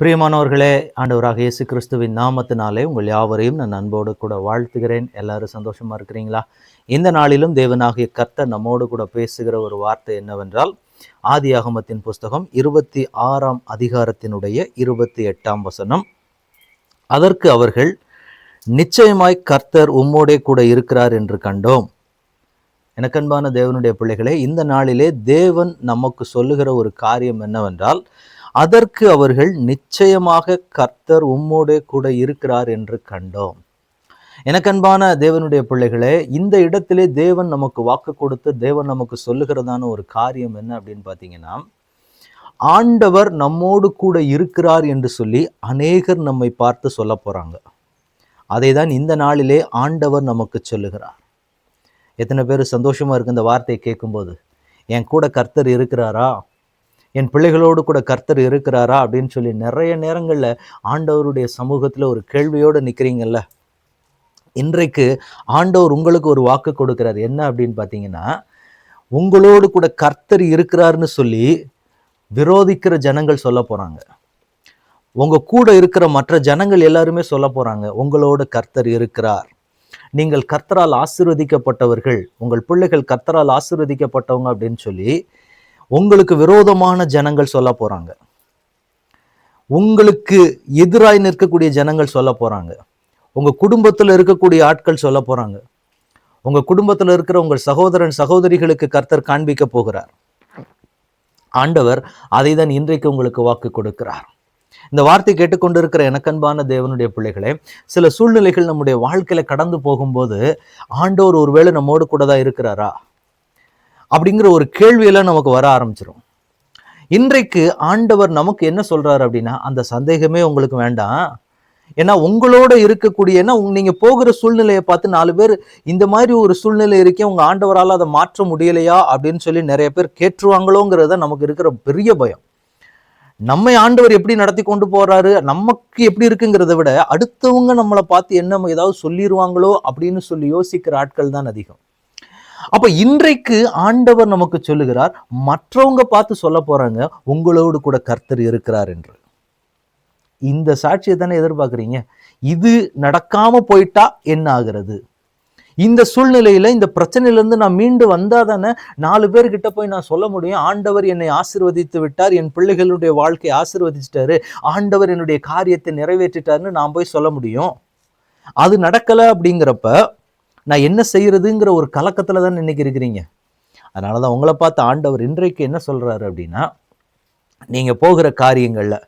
பிரியமானவர்களே ஆண்டவராக இயேசு கிறிஸ்துவின் நாமத்தினாலே உங்கள் யாவரையும் நான் அன்போடு கூட வாழ்த்துகிறேன். எல்லாரும் சந்தோஷமா இருக்கிறீங்களா? இந்த நாளிலும் தேவனாகிய கர்த்தர் நம்மோடு கூட பேசுகிற ஒரு வார்த்தை என்னவென்றால் ஆதியாகமத்தின் புஸ்தகம் இருபத்தி ஆறாம் அதிகாரத்தினுடைய இருபத்தி எட்டாம் வசனம். அதற்கு அவர்கள் நிச்சயமாய் கர்த்தர் உம்மோடே கூட இருக்கிறார் என்று கண்டோம். எனக்கன்பான தேவனுடைய பிள்ளைகளே இந்த நாளிலே தேவன் நமக்கு சொல்லுகிற ஒரு காரியம் என்னவென்றால் அதற்கு அவர்கள் நிச்சயமாக கர்த்தர் உம்மோடே கூட இருக்கிறார் என்று கண்டோம். எனக்கன்பான தேவனுடைய பிள்ளைகளே இந்த இடத்திலே தேவன் நமக்கு வாக்கு கொடுத்து தேவன் நமக்கு சொல்லுகிறதான ஒரு காரியம் என்ன அப்படின்னு பார்த்தீங்கன்னா ஆண்டவர் நம்மோடு கூட இருக்கிறார் என்று சொல்லி அநேகர் நம்மை பார்த்து சொல்ல போகிறாங்க அதை தான் இந்த நாளிலே ஆண்டவர் நமக்கு சொல்லுகிறார். எத்தனை பேர் சந்தோஷமாக இருக்கு இந்த வார்த்தையை கேட்கும்போது. என் கூட கர்த்தர் இருக்கிறாரா? என் பிள்ளைகளோடு கூட கர்த்தர் இருக்கிறாரா அப்படின்னு சொல்லி நிறைய நேரங்களில் ஆண்டவருடைய சமூகத்தில் ஒரு கேள்வியோடு நிற்கிறீங்கல்ல இன்றைக்கு ஆண்டவர் உங்களுக்கு ஒரு வாக்கு கொடுக்கிறார். என்ன அப்படின்னு பார்த்தீங்கன்னா உங்களோடு கூட கர்த்தர் இருக்கிறார்னு சொல்லி விரோதிக்கிற ஜனங்கள் சொல்ல போறாங்க. உங்க கூட இருக்கிற மற்ற ஜனங்கள் எல்லாருமே சொல்ல போறாங்க உங்களோடு கர்த்தர் இருக்கிறார். நீங்கள் கர்த்தரால் ஆசிர்வதிக்கப்பட்டவர்கள் உங்கள் பிள்ளைகள் கர்த்தரால் ஆசிர்வதிக்கப்பட்டவங்க அப்படின்னு சொல்லி உங்களுக்கு விரோதமான ஜனங்கள் சொல்ல போறாங்க. உங்களுக்கு எதிராய் நிற்கக்கூடிய ஜனங்கள் சொல்ல போறாங்க. உங்கள் குடும்பத்தில் இருக்கக்கூடிய ஆட்கள் சொல்ல போறாங்க. உங்கள் குடும்பத்தில் இருக்கிற உங்கள் சகோதரன் சகோதரிகளுக்கு கர்த்தர் காண்பிக்க போகிறார். ஆண்டவர் அதை தான் இன்றைக்கு உங்களுக்கு வாக்கு கொடுக்கிறார். இந்த வார்த்தை கேட்டுக்கொண்டிருக்கிற எனக்கன்பான தேவனுடைய பிள்ளைகளே சில சூழ்நிலைகள் நம்முடைய வாழ்க்கையில கடந்து போகும்போது ஆண்டவர் ஒருவேளை நம்மோடு கூட தான் இருக்கிறாரா? அப்படிங்கிற ஒரு கேள்வியெல்லாம் நமக்கு வர ஆரம்பிச்சிடும் இன்றைக்கு ஆண்டவர் நமக்கு என்ன சொல்றாரு அப்படின்னா அந்த சந்தேகமே உங்களுக்கு வேண்டாம். ஏன்னா உங்களோட இருக்கக்கூடிய ஏன்னா நீங்க போகிற சூழ்நிலையை பார்த்து நாலு பேர் இந்த மாதிரி ஒரு சூழ்நிலை இருக்கே உங்க ஆண்டவரால் அதை மாற்ற முடியலையா அப்படின்னு சொல்லி நிறைய பேர் கேட்டுருவாங்களோங்கிறத நமக்கு இருக்கிற பெரிய பயம். நம்மை ஆண்டவர் எப்படி நடத்தி கொண்டு போறாரு நமக்கு எப்படி இருக்குங்கிறத விட அடுத்தவங்க நம்மளை பார்த்து என்ன ஏதாவது சொல்லிடுவாங்களோ அப்படின்னு சொல்லி யோசிக்கிற ஆட்கள் தான் அதிகம். அப்போ இன்றைக்கு ஆண்டவர் நமக்கு சொல்லுகிறார் மற்றவங்க பார்த்து சொல்ல போகிறாங்க உங்களோடு கூட கர்த்தர் இருக்கிறார் என்று. இந்த சாட்சியை தானே எதிர்பார்க்குறீங்க? இது நடக்காமல் போயிட்டா என்ன ஆகிறது? இந்த சூழ்நிலையில் இந்த பிரச்சனையிலேருந்து நான் மீண்டு வந்தால் தானே நாலு பேர்கிட்ட போய் நான் சொல்ல முடியும் ஆண்டவர் என்னை ஆசிர்வதித்து விட்டார் என் பிள்ளைகளுடைய வாழ்க்கையை ஆசிர்வதிச்சிட்டாரு ஆண்டவர் என்னுடைய காரியத்தை நிறைவேற்றிட்டாருன்னு நான் போய் சொல்ல முடியும்? அது நடக்கலை அப்படிங்கிறப்ப நான் என்ன செய்கிறதுங்கிற ஒரு கலக்கத்தில் தான் இன்றைக்கி இருக்கிறீங்க. அதனால தான் உங்களை பார்த்து ஆண்டவர் இன்றைக்கு என்ன சொல்கிறாரு அப்படின்னா நீங்கள் போகிற காரியங்களில்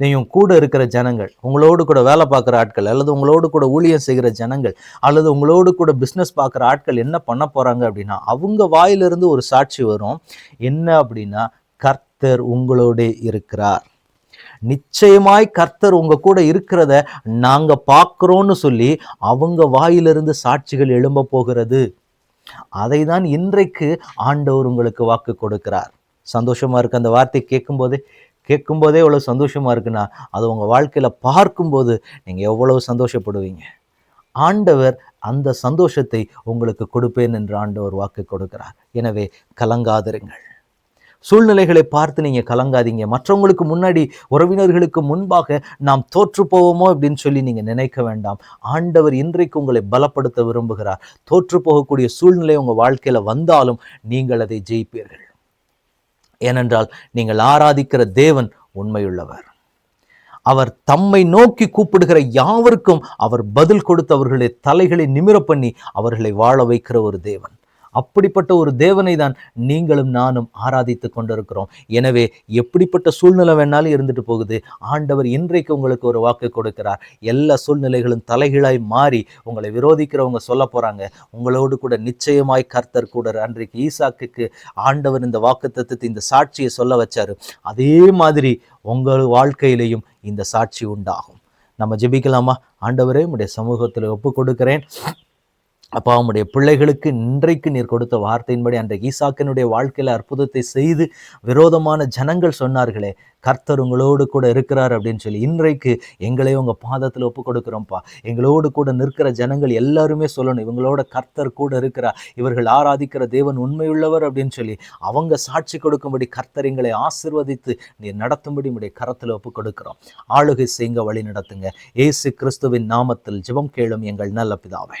நீங்கள் கூட இருக்கிற ஜனங்கள் உங்களோடு கூட வேலை பார்க்குற ஆட்கள் அல்லது உங்களோடு கூட ஊழியம் செய்கிற ஜனங்கள் அல்லது உங்களோடு கூட பிஸ்னஸ் பார்க்குற ஆட்கள் என்ன பண்ண போகிறாங்க அப்படின்னா அவங்க வாயிலிருந்து ஒரு சாட்சி வரும். என்ன அப்படின்னா கர்த்தர் உங்களோடே இருக்கிறார். நிச்சயமாய் கர்த்தர் உங்க கூட இருக்கிறத நாங்க பார்க்குறோன்னு சொல்லி அவங்க வாயிலிருந்து சாட்சிகள் எழும்ப போகிறது. அதை தான் இன்றைக்கு ஆண்டவர் உங்களுக்கு வாக்கு கொடுக்கிறார். சந்தோஷமா இருக்கு அந்த வார்த்தை கேட்கும்போதே? கேட்கும்போதே எவ்வளவு சந்தோஷமா இருக்குன்னா அது உங்க வாழ்க்கையில பார்க்கும்போது நீங்க எவ்வளவு சந்தோஷப்படுவீங்க? ஆண்டவர் அந்த சந்தோஷத்தை உங்களுக்கு கொடுப்பேன் என்று ஆண்டவர் வாக்கு கொடுக்கிறார். எனவே கலங்காதிருங்கள். சூழ்நிலைகளை பார்த்து நீங்க கலங்காதீங்க. மற்றவங்களுக்கு முன்னாடி உறவினர்களுக்கு முன்பாக நாம் தோற்று போவோமோ அப்படின்னு சொல்லி நீங்க நினைக்க வேண்டாம். ஆண்டவர் இன்றைக்கு உங்களை பலப்படுத்த விரும்புகிறார். தோற்று போகக்கூடிய சூழ்நிலை உங்க வாழ்க்கையில வந்தாலும் நீங்கள் அதை ஜெயிப்பீர்கள். ஏனென்றால் நீங்கள் ஆராதிக்கிற தேவன் உண்மையுள்ளவர். அவர் தம்மை நோக்கி கூப்பிடுகிற யாவருக்கும் அவர் பதில் கொடுத்து அவர்களுடைய தலைகளை நிமிர பண்ணி அவர்களை வாழ வைக்கிற ஒரு தேவன். அப்படிப்பட்ட ஒரு தேவனை தான் நீங்களும் நானும் ஆராதித்து கொண்டிருக்கிறோம். எனவே எப்படிப்பட்ட சூழ்நிலை வேணாலும் இருந்துட்டு போகுது. ஆண்டவர் இன்றைக்கு உங்களுக்கு ஒரு வாக்கு கொடுக்கிறார். எல்லா சூழ்நிலைகளும் தலைகீழாய் மாறி உங்களை விரோதிக்கிறவங்க சொல்ல போறாங்க. உங்களோடு கூட நிச்சயமாய் கர்த்தர் கூட அன்றைக்கு ஈசாக்குக்கு ஆண்டவர் இந்த வாக்குத்தத்தத்தை இந்த சாட்சியை சொல்ல வச்சாரு. அதே மாதிரி உங்கள் வாழ்க்கையிலையும் இந்த சாட்சி உண்டாகும். நம்ம ஜெபிக்கலாமா? ஆண்டவரே உடைய சமூகத்தில் ஒப்பு கொடுக்கிறேன். அப்பா உம்முடைய பிள்ளைகளுக்கு இன்றைக்கு நீர் கொடுத்த வார்த்தையின்படி அன்றைக்கு ஈசாக்கினுடைய வாழ்க்கையில் அற்புதத்தை செய்து விரோதமான ஜனங்கள் சொன்னார்களே கர்த்தர் உங்களோடு கூட இருக்கிறார் அப்படின்னு சொல்லி இன்றைக்கு எங்களை உங்கள் பாதத்தில் ஒப்பு கொடுக்குறோம்ப்பா எங்களோடு கூட நிற்கிற ஜனங்கள் எல்லாருமே சொல்லணும் இவங்களோட கர்த்தர் கூட இருக்கிறார். இவர்கள் ஆராதிக்கிற தேவன் உண்மையுள்ளவர் அப்படின்னு சொல்லி அவங்க சாட்சி கொடுக்கும்படி கர்த்தர் எங்களை ஆசிர்வதித்து நீர் நடத்தும்படி உடைய கரத்தில் ஒப்பு கொடுக்கிறோம் ஆளுகை செய்ங்க வழி நடத்துங்க. ஏசு கிறிஸ்துவின் நாமத்தில் ஜெபம் கேளும் எங்கள் நல்ல பிதாவே.